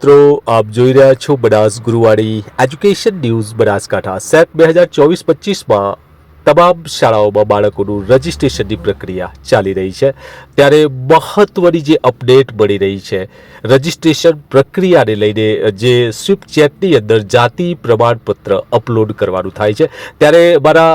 મિત્રો, આપ જોઈ રહ્યા છો Banas Guruvadi education news Banaskantha. Set બે હજાર ચોવીસ પચીસમાં તમામ શાળાઓમાં બાળકોનું રજિસ્ટ્રેશનની પ્રક્રિયા ચાલી રહી છે. ત્યારે મહત્વની જે અપડેટ મળી રહી છે, રજિસ્ટ્રેશન પ્રક્રિયાને લઈને જે સ્વીપ ચેટની અંદર જાતિ પ્રમાણપત્ર અપલોડ કરવાનું થાય છે. ત્યારે મારા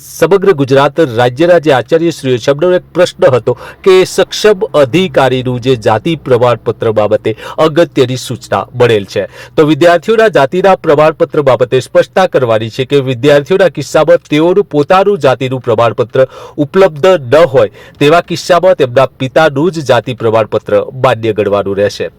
સમગ્ર ગુજરાત રાજ્યના જે આચાર્યશ્રીઓ શબ્દનો એક પ્રશ્ન હતો કે સક્ષમ અધિકારીનું જે જાતિ પ્રમાણપત્ર બાબતે અગત્યની સૂચના મળેલ છે. તો વિદ્યાર્થીઓના જાતિના પ્રમાણપત્ર બાબતે સ્પષ્ટતા કરવાની છે કે વિદ્યાર્થીઓના કિસ્સામાં તેઓનું પોતાનું જાતિનું પ્રમાણપત્ર ઉપલબ્ધ ન હોય, તેવા કિસ્સામાં તેમના પિતાનું જ જાતિ પ્રમાણપત્ર માન્ય ગણવાનું રહેશે.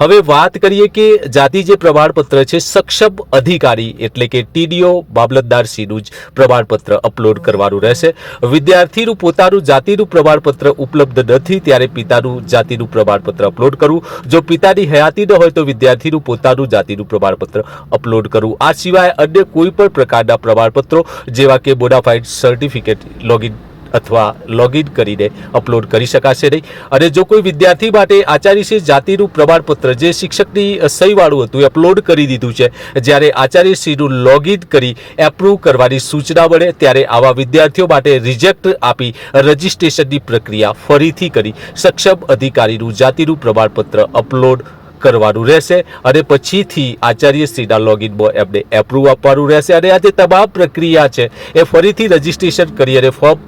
હવે વાત કરીએ કે જાતિ જે પ્રમાણપત્ર છે, સક્ષમ અધિકારી એટલે કે ટીડીઓ મામલતદારશ્રીનું જ પ્રમાણપત્ર અપલોડ કરવાનું રહેશે. વિદ્યાર્થીનું પોતાનું જાતિનું પ્રમાણપત્ર ઉપલબ્ધ નથી, ત્યારે પિતાનું જાતિનું પ્રમાણપત્ર અપલોડ કરવું. જો પિતાની હયાતી ન હોય તો વિદ્યાર્થીનું પોતાનું જાતિનું પ્રમાણપત્ર અપલોડ કરવું. આ સિવાય અન્ય કોઈ પણ પ્રકારના પ્રમાણપત્રો, જેવા કે બોનાફાઇડ સર્ટિફિકેટ લોગિન અથવા લોગિન કરીને અપલોડ કરી શકાશે નહીં. અને જો કોઈ વિદ્યાર્થી માટે આચાર્યશ્રી જાતિનું પ્રમાણપત્ર જે શિક્ષકની સહીવાળું હતું એ અપલોડ કરી દીધું છે, જ્યારે આચાર્યશ્રીનું લોગિન કરી એપ્રૂવ કરવાની સૂચના મળે, ત્યારે આવા વિદ્યાર્થીઓ માટે રિજેક્ટ આપી રજિસ્ટ્રેશનની પ્રક્રિયા ફરીથી કરી સક્ષમ અધિકારીનું જાતિનું પ્રમાણપત્ર અપલોડ કરવાનું રહેશે અને પછીથી આચાર્યશ્રીના લોગિનમાં એમને એપ્રૂવ આપવાનું રહેશે. અને આ જે તમામ પ્રક્રિયા છે, એ ફરીથી રજિસ્ટ્રેશન કરી અને ફોર્મ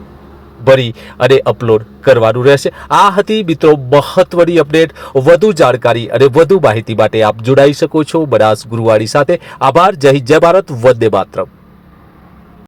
ભરી અને અપલોડ કરવાનું રહેશે. આ હતી મિત્રો મહત્વની અપડેટ વધુ જાણકારી અને વધુ માહિતી માટે આપ જોડાઈ શકો છો. બનાસ ગુરુવાડી સાથે. આભાર. જય હિન્દ, જય ભારત. વંદે માતરમ.